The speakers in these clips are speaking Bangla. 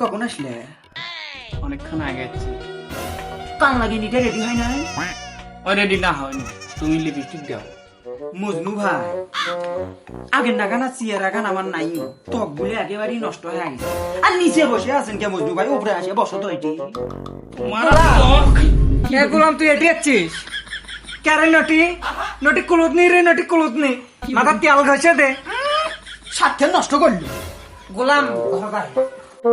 কখন আসলে? অনেকক্ষণ আগে কান নিতে রেডি হয় নাই? অলরেডি না হয়নি তুমি লিপস্টিক দাও। মজনু ভাই আগের নাগান আর চিয়ার আগান আমার নাই। ত্বক বলে একেবারেই নষ্ট হয়ে গেছে। আর নিচে বসে আছেন কে মজনু ভাই? উপরে আসে বসো তো এটি এ গোলাম তুই এটি আছিস ক্যারে নটি? নটি কুলুত নি রে নটি কুলুত নি? মাথা তেল ঘষে দে। স্বার্থে নষ্ট করলি। গোলাম ঘর। ক্যারে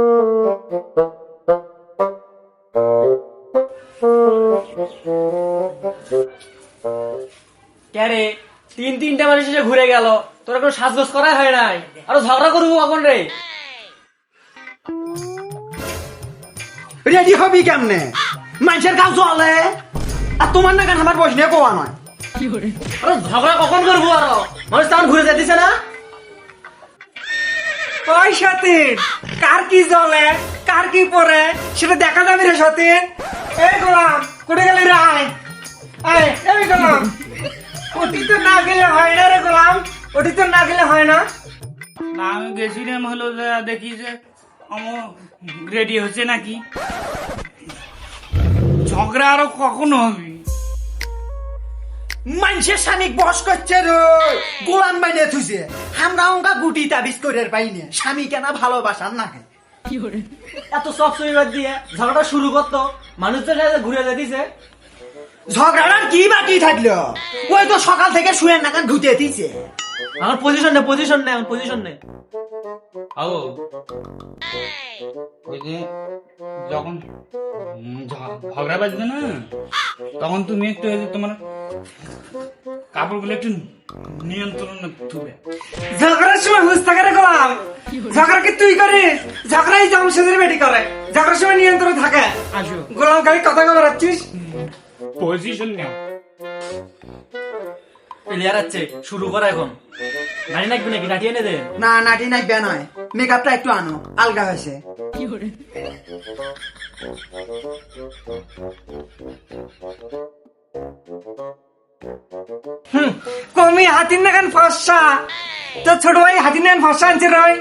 তিন তিনটা মানুষ এসে ঘুরে গেল। তোরা কোনো সাজগোজ হয় নাই? আরও ঝগড়া করব কখন রে? রেডি হবি কেমনে? মানুষের গাও চলে আর তোমার নাগান আমার বসে নিয়ে কোয়া নয়। আরও ঝগড়া কখন করব আরও? মানুষ তেমন ঘুরে যেতেছে না? ওই কার কি জ্বলে? কার কি পরে? সেটা দেখা যাবে রে সতীন এই গোলাম কোটে গেলি রে? আয়। এই গোলাম। ওটি তো না গেলে হয় না রে গোলাম। ওটি তো না গেলে হয় না। আমি গেছিলাম হলো দেখি যে আমার রেডি হচ্ছে নাকি। ঝগড়া আরও কখন হবে? মানুষের স্বামী বস করছে রে। গোলাম বাইনে থুইছে। আমরা অঙ্কা গুটি তাবিজ করে পাইনি স্বামী কেনা ভালোবাসার না এত সব শনিবার দিয়ে ঝগড়া শুরু করতো। মানুষ তো সাথে ঘুরে যেতেছে ঝগড়ার কি বাকি থাকল? ওই তো সকাল থেকে শুয়ে নাকান ঘুটে দিছে। আমার পজিশন নেই পজিশন নেই আমার পজিশন নেই ও ওই যে যখন ঝগড়া বাজবে না তখন তুমি একটু তোমার কাপড়গুলো একটু নিয়ন্ত্রণ ঝগড়ার সময় হুস থাকে রে গোলাম। ঝগড়া কি তুই করিস? ঝগড়াই জামশেদের বেটি করে। ঝগড়ার সময় নিয়ন্ত্রণ থাকে। আসো গোলাম খালি কথা কবার রাখছিস? পজিশন নাও প্লেয়ার আছে শুরু করা এখন। গাড়ি নাকবি নাকি? নাটিয়ে এনে দে। না নাটি নাই বে নয়। মেকআপটা একটু আনো আলগা হয়েছে। হুম, কমি হাতির নাগান ফসা। তো ছোট ভাই হাতির নাগান ফসা আনছে রয়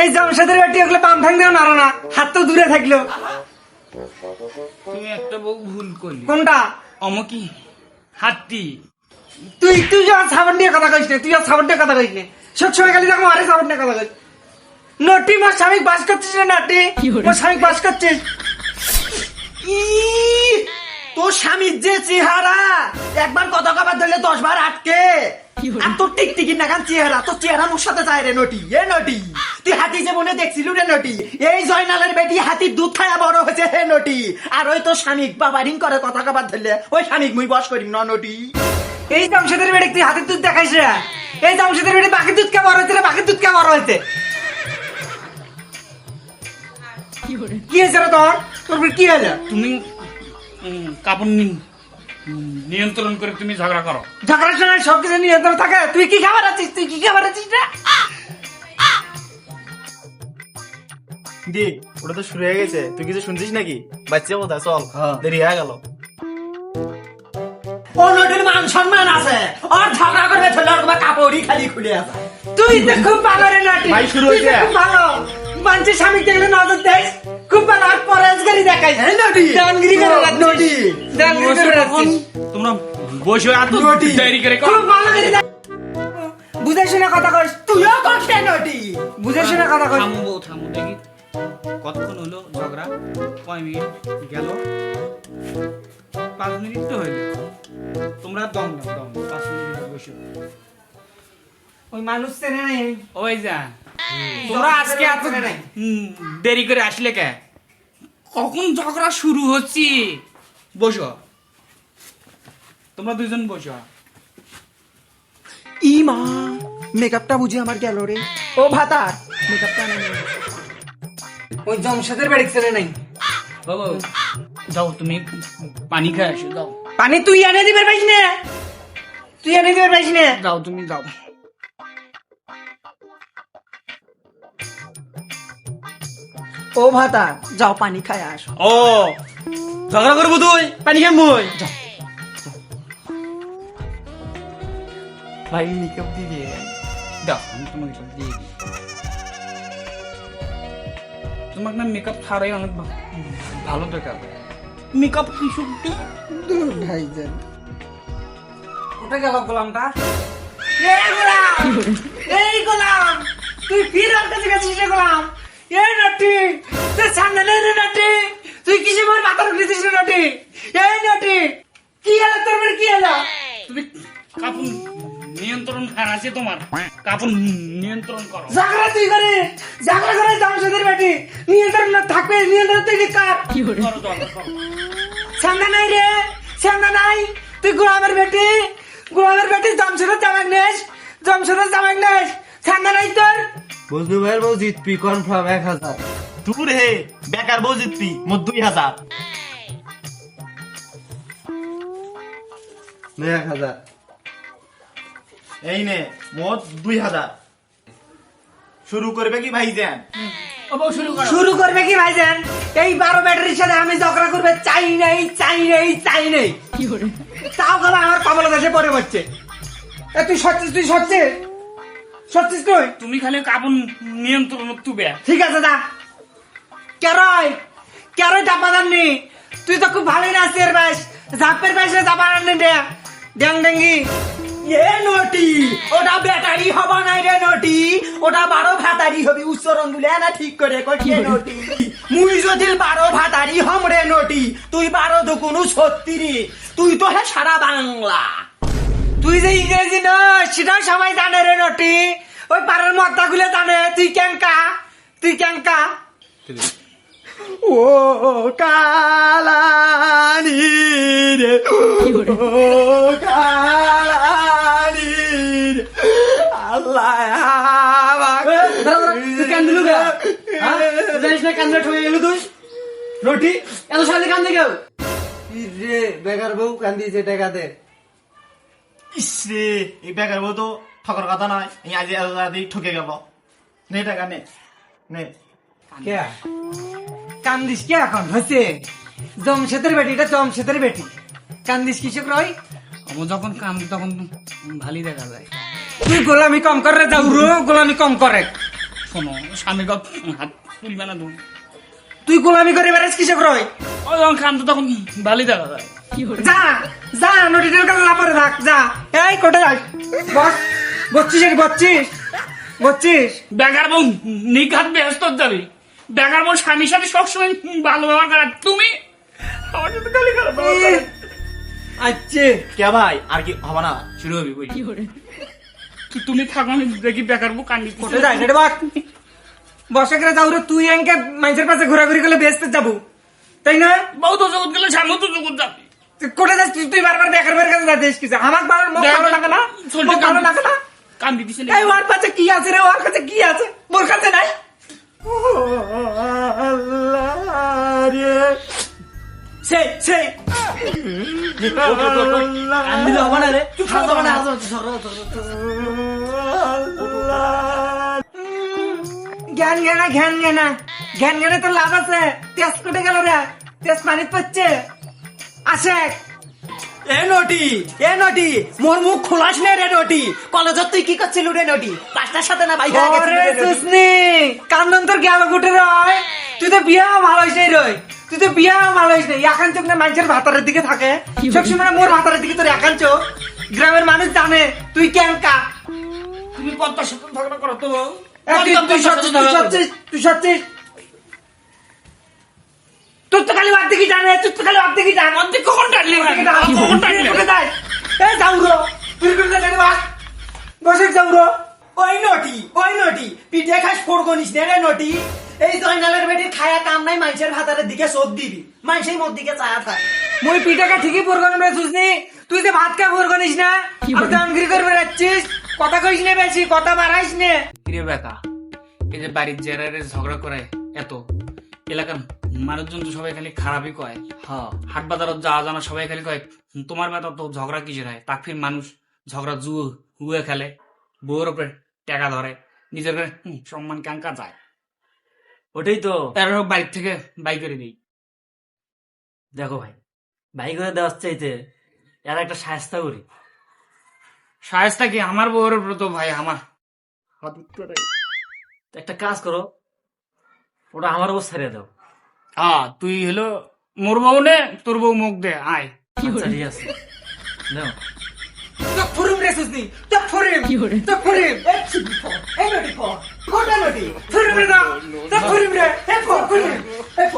এই জামশেদের বেটি ওগুলো পাম ভাঙ দেও নারো না হাত তো দূরে থাকল। তুমি একটা বউ ভুল করলি। কোনটা? অমকি হাতি। তুই তুই যা সাবান দিয়ে কথা কইস তুই আর সাবান দিয়ে কথা কইস না সব সময় খালি দেখো আরে সাবান দিয়ে কথা কইস নটি মোর স্বামী বাস করছিস না নাটি মোর স্বামী বাস করছিস ই! তোর স্বামীর যে চেহারা। একবার কথা কবার ধরলে দশ বার আটকে। আর তোর টিকটিকি নাগান চেহারা তোর চেহারা মোর সাথে যায় রে নটি এ নটি। তুই হাতি যে মনে দেখছিল রে নটি। এই জয়নালের বেটি হাতির দুধ খায়া বড় হয়েছে হে নটি। আর ওই তোর স্বামীক বাবারিং করে কথা কবার ধরলে ওই স্বামীক মুই বস করিম না নটি। এই জামশেদের বেড়ে তুই হাতের দুধ দেখাইস রে। এই জামশেদের বেড়ে বাকি দুধ কে বড় হয়েছে রে বাকি দুধ কে বড় হয়েছে। কি হয়েছে রে তোর? তোর কি হলো? তুমি কাপড় নিয়ন্ত্রণ করে তুমি ঝগড়া করো। ঝগড়ার সময় সব কিছু নিয়ন্ত্রণ থাকে। তুই কি খাবার আছিস? তুই কি খাবার আছিস দি ওটা তো শুরু হয়ে গেছে। তুই কিছু শুনছিস নাকি? বাচ্চা বোধ চল। দেরি হয়ে গেল। ও নটির মান সম্মান আছে। আর ঝগড়া করবে ছেলে আর তোমার কাপড়ই খালি খুলে আছে। তুই তো খুব ভালো রে নাটি ভাই, শুরু হয়েছে। ভালো। মানছি স্বামী দেখলে নজর দেয় খুব ভালো আর পরেশগারি দেখাই এই নটি ডানগিরি করে নটি রাখছিস। করে রাখছিস। তোমরা বসে এত নটি। দেরি করে খুব ভালো করে বুঝে শুনে কথা কইস তুইও করছে নটি বুঝে শুনে কথা কইস থামো বউ, দেখি। কতক্ষণ হলো ঝগড়া? কয় মিনিট গেল? পাঁচ মিনিট তো হইল তোমরা দম দম। পাঁচ মিনিট বসে। ওই মানুষ চেনে নেই। ওই যা। তোমরা আজকে এত দেরি করে আসলে কে? কখন ঝগড়া শুরু হচ্ছে? বসো। তোমরা দুজন বসো। ই মা মেকআপটা বুঝি আমার গেল রে। ও ভাতা। মেকআপটা আনা ওই জমশেদের বাড়ি চেনে নেই। বাবু যাও তুমি পানি খেয়ে আসো যাও। পানি তুই এনে দিবে পাইস না। তুই এনে দিবে পাইস না। যাও তুমি যাও। ও ভাতা যাও পানি খায় আসো। ও ঝগড়া করব তুই? পানি খাম বই ভাই মেকআপ দিয়ে দাও আমি তোমাকে সব দিয়ে দিই। তোমাকে না মেকআপ ছাড়াই অনেক ভালো দেখাবে মেকআপ কিছু দূর ভাইজান কোথায় গেল গোলামটা? এই গোলাম! এই গোলাম! তুই ফির আর কাছে গেছিস গোলাম? এই নটি সামনে নেই রে নটি তুই কিসে মোর মাথার উপরে দিস রে নটি এই নটি কি হলো তোর মানে কি হলো তুমি কাপড় নিয়ন্ত্রণ হারাছে তোমার। কাপড় নিয়ন্ত্রণ করো। জাগরা তুই করে জাগরা করে জামশেদের বেটি নিয়ন্ত্রণ না থাকবে নিয়ন্ত্রণ তুই কার? দরকার করো সামনে নাই রে সামনে নাই। তুই গোলামের বেটি গোলামের বেটি জামশেদের জামাক নেস জামশেদের জামাক নেস। সামনে নাই তোর। বজনু ভাইয়ের বউ জিতবি কনফার্ম এক হাজার। তুই হে বেকার বউ জিতবি মোট দুই হাজার। এক হাজার। এই নে মোট দুই হাজার। শুরু করবে কি ভাই দেন শুরু শুরু করবে কি ভাইজান? এই বারো ব্যাটারির সাথে আমি ঝগড়া করবে চাই নাই চাই নাই চাই নাই। তাও গেল আমার কমলা দেশে পরে পড়ছে। এ তুই সচ্ছিস তুই সচ্ছিস? সচ্ছিস তুই তুমি খালি কাপড় নিয়ন্ত্রণ তুবে ঠিক আছে দা কেরয়? কেরয় চাপা দাননি? তুই তো খুব ভালোই নাচের বাস ঝাপের বাসে চাপা আননি রে ড্যাং ড্যাঙ্গি এ নটি ওটা ব্যাটারি হবা নাই রে নটি। ওটা বারো ভাতারি হবি উচ্চারণ গুলে না ঠিক করে কঠিয়ে নটি? মুই যদি বারো ভাতারি হম রে নটি তুই বারো দুকুনু ছত্রিশ। তুই তো হে সারা বাংলা। তুই যে ইংরেজি ন সেটাও সবাই জানে রে নটি ওই পাড়ার মদ্দা গুলো জানে। তুই ক্যাঙ্কা তুই ক্যাঙ্কা ও কালানি রে। ও কালানি রে। আল্লাহ তুই কান্দিলু কে হ্যাঁ? জানিস না কান্দে ঠকে গেল তুই? রুটি এত সালে কান্দে কেউ? রে বেকার বউ কান্দিছে টাকা দে ইসরে এই বেকার বউ তো ঠকার কথা নয় এই আজ আজ ঠকে গেল নে টাকা নে নে? কে? কান্দিস কে এখন? হচ্ছে জমশেদের বেটি এটা জমশেদের বেটি। কান্দিস কিসে রয় আমার যখন কাম তখন ভালোই দেখা যায়। তুই গোলামি কম করে যাও রো গোলামি কম করে শোনো স্বামীর গপ হাত তুলবে না তুমি তুই গোলামি করে বেড়াস কিসে রয় ও যখন কাম তখন ভালোই দেখা যায়। যা যা কাছে থাক যা। এই কোটে যাস? বস বসছিস এর বসছিস বসছিস। বেকার নিঘাত ব্যস্ত যাবি বেকার বউ স্বামীর সাথে সবসময় ভালো ব্যবহার করা। তুমি? আমার সাথে খালি খারাপ আচ্ছা কে ভাই? আর কি হবে না? শুরু হবি তুমি থাকো আমি দেখি বেকার বউ কান্দি কোটে যাস? রে বস। বসে করে যাও রে তুই এনকে মানুষের পাশে ঘোরাঘুরি করলে বেসতে যাব। তাই না? বউ তো জগৎ গেলে স্বামী তো জগৎ যাবি। কোটে যাস? তুই তুই বারবার বেকার বের কাছে যাচ্ছিস কিছু? আমার ভালো মুখ ভালো লাগে না? মুখ ভালো লাগে না? কান্দি দিছে এই ওর কাছে কি আছে রে? ওর কাছে কি আছে? মোর কাছে নাই। সে সে হবে না রে। জ্ঞান জ্ঞানা জ্ঞান জ্ঞানা জ্ঞান জ্ঞানে তো লাভ আছে। তেজ কোটে গেল রে। তেজ পানিত পড়ছে। আসে এ নটি এ নটি মোর মুখ খোলাস নে রে নটি। কলেজত তুই কি করছিল রে নটি? পাঁচটার সাথে না বাইরে সুসনি কান্দন তোর গেল গুটে রয় তুই তো বিয়া ভালো রয় তুই তো বিয়া ভালো একান চোখ না মানুষের ভাতারের দিকে থাকে। সবসময় মোর ভাতারের দিকে তোর একান চোখ গ্রামের মানুষ জানে তুই তুমি পদ্মার সাথে ঝগড়া করো তো তুই তুই সচ্ছিস তুই সচ্ছিস তুই সচ্ছিস তোর তো খালি অর্ধেকই জানে তুই তো খালি অর্ধেকই অর্ধেক কখন টানলে কখন টানলে এ গো তুই করে জানি বাস বসে যাও ওই নটি ওই নটি। পিঠে খাস ফোরগনিস নে রে নটি। এই জয়নালের বেটির খায়া কাম নাই মানুষের ভাতারের দিকে চোখ দিবি। মানুষের মোর দিকে চায়া থাক। মুই পিঠাকে ঠিকই পরগন রে সুসনি তুই যে ভাত খা পরগনিস না আর দামগিরি করে বেড়াচ্ছিস কথা কইস না বেশি কথা বাড়াইস না। কিরে বেকা এই যে বাড়ির জেরারে ঝগড়া করে এত এলাকার মানুষজন তো সবাই খালি খারাপই কয়। হ্যাঁ। হাট বাজারত যাওয়া জানা সবাই খালি কয় তোমার মেয়ে তো ঝগড়া কিসের হয়? তাক ফির মানুষ ঝগড়া জুয়ো হুয়ে খেলে বউর উপরে টাকা ধরে নিজের হুম, সম্মান কাঙ্কা যায়। ওটাই তো। তার বাড়ির থেকে বাই করে দিই দেখো ভাই ভাই করে দেওয়ার চাইতে এর একটা সাহস্তা করি সাহেস্তা কি? আমার বউর উপরে তো ভাই আমার। একটা কাজ করো ওটা আমার উপর ছেড়ে দাও। আ তুই হলো মোর বউ নে তোর বউ মুখ দে আয়। আচ্ছা ঠিক আছে। দাও তো ফুরিম রে সুসনি তোর ফুরিম। তোর ফুরিম। এই ছিপি ফ, এই নটি ফ, কোটা নটি। ফুরিম রে না তোর ফুরিম রে। এই ফ, ফুরিম, এই ফ,